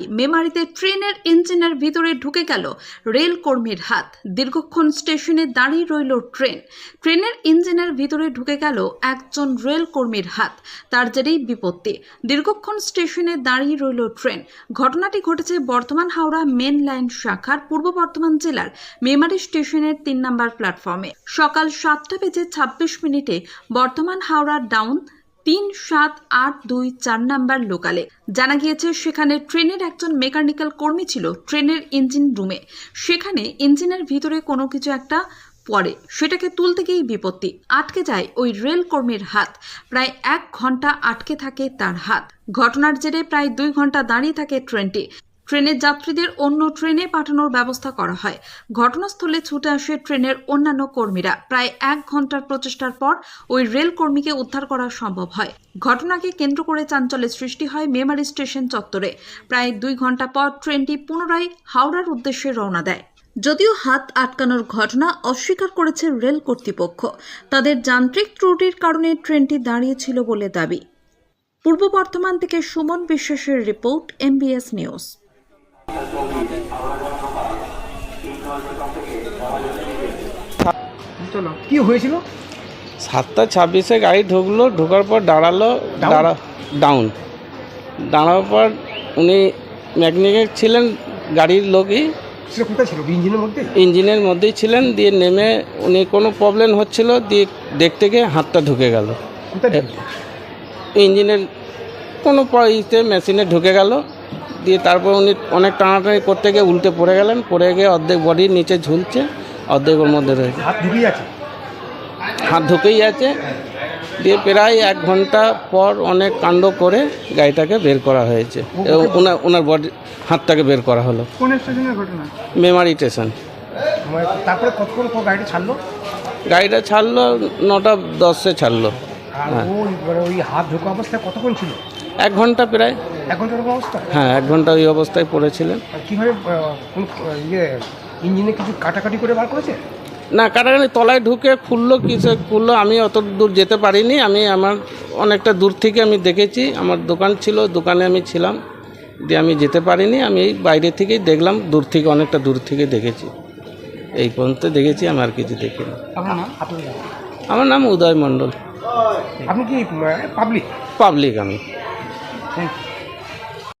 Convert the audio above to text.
মেমারিতে ট্রেনের ইঞ্জিনের ভিতরে ঢুকে গেল রেল কর্মীর হাত। দীর্ঘক্ষণ স্টেশনে দাঁড়িয়ে রইল ট্রেন। ট্রেনের ইঞ্জিনের ভিতরে ঢুকে গেল একজন রেল কর্মীর হাত। তার জেরেই বিপত্তি। দীর্ঘক্ষণ স্টেশনে দাঁড়িয়ে রইল ট্রেন। ঘটনাটি ঘটেছে বর্তমান হাওড়া মেন লাইন শাখার পূর্ব বর্ধমান জেলার মেমারি স্টেশনের তিন নম্বর প্ল্যাটফর্মে। সকাল সাতটা বেজে ছাব্বিশ মিনিটে বর্তমান হাওড়া ডাউন তিন সাত আট দুই চার নাম্বার লোকালে। জানা গিয়েছে, সেখানে ট্রেনের একজন মেকানিক্যাল কর্মী ছিল ট্রেনের ইঞ্জিন রুমে। সেখানে ইঞ্জিনের ভিতরে কোনো কিছু একটা পরে সেটাকে তুলতে গিয়েই বিপত্তি। আটকে যায় ওই রেল কর্মীর হাত। প্রায় এক ঘণ্টা আটকে থাকে তার হাত। ঘটনার জেরে প্রায় দুই ঘণ্টা দাঁড়িয়ে থাকে ট্রেনটি। ট্রেনের যাত্রীদের অন্য ট্রেনে পাঠানোর ব্যবস্থা করা হয়। ঘটনাস্থলে ছুটে আসে ট্রেনের অন্যান্য কর্মীরা। প্রায় এক ঘণ্টার প্রচেষ্টার পর ওই রেল কর্মীকে উদ্ধার করা সম্ভব হয়। ঘটনাকে কেন্দ্র করে চাঞ্চল্যের সৃষ্টি হয় মেমারি স্টেশন চত্বরে। প্রায় দুই ঘণ্টা পর ট্রেনটি পুনরায় হাওড়ার উদ্দেশ্যে রওনা দেয়। যদিও হাত আটকানোর ঘটনা অস্বীকার করেছে রেল কর্তৃপক্ষ। তাদের যান্ত্রিক ত্রুটির কারণে ট্রেনটি দাঁড়িয়েছিল বলে দাবি। পূর্ব বর্ধমান থেকে সুমন বিশ্বাসের রিপোর্ট, এমবিএস নিউজ। চলো কি হয়েছিল? সাতটা ছাব্বিশে গাড়ি ঢুকলো ঢোকার পর দাঁড়াল দাঁড়া ডাউন দাঁড়ানোর পর উনি মেকানিক ছিলেন গাড়ির লোকই। ইঞ্জিনের মধ্যে? ইঞ্জিনের মধ্যেই ছিলেন দিয়ে নেমে উনি কোনো প্রবলেম হচ্ছিল দিয়ে দেখতে গিয়ে হাতটা ঢুকে গেল। ইঞ্জিনের কোনো ইতে মেশিনে ঢুকে গেল। দিয়ে তারপর উনি অনেক টানাটানি করতে গিয়ে উল্টে পড়ে গেলেন পড়ে গিয়ে অর্ধেক বডির নিচে ঝুলছে অর্ধেক ওর মধ্যে রয়েছে হাত ঢুকেই আছে? হাত ঢুকেই আছে। দিয়ে প্রায় এক ঘণ্টা পর অনেক কাণ্ড করে গাড়িটাকে বের করা হয়েছে এবং ওনার ওনার বডি হাতটাকে বের করা হলো। কোন স্টেশনের ঘটনা? মেমারি স্টেশন। তারপরে কতক্ষণ পর গাড়িটা ছাড়লো? গাড়িটা ছাড়লো নটা দশে ছাড়লো। হ্যাঁ। ওই হাত ঢোকা অবস্থায় কতক্ষণ ছিল? এক ঘণ্টা প্রায়। এরকম অবস্থা? হ্যাঁ এক ঘণ্টা ওই অবস্থায় পড়েছিলেন। কীভাবে ইয়ে ইঞ্জিনে কিছু কাটাকাটি করে বার করেছে? না কাটাকাটি তলায় ঢুকে খুললো কিসে খুললো আমি অত দূর যেতে পারিনি। আমি আমার অনেকটা দূর থেকে আমি দেখেছি আমার দোকান ছিল দোকানে আমি ছিলাম দিয়ে আমি যেতে পারিনি। আমি এই বাইরে থেকেই দেখলাম দূর থেকে অনেকটা দূর থেকে দেখেছি। এই পর্যন্ত দেখেছি আমি আর কিছু দেখিনি। আমার নাম উদয় মণ্ডল। আপনি কি পাবলিক পাবলিক আমি। Thank you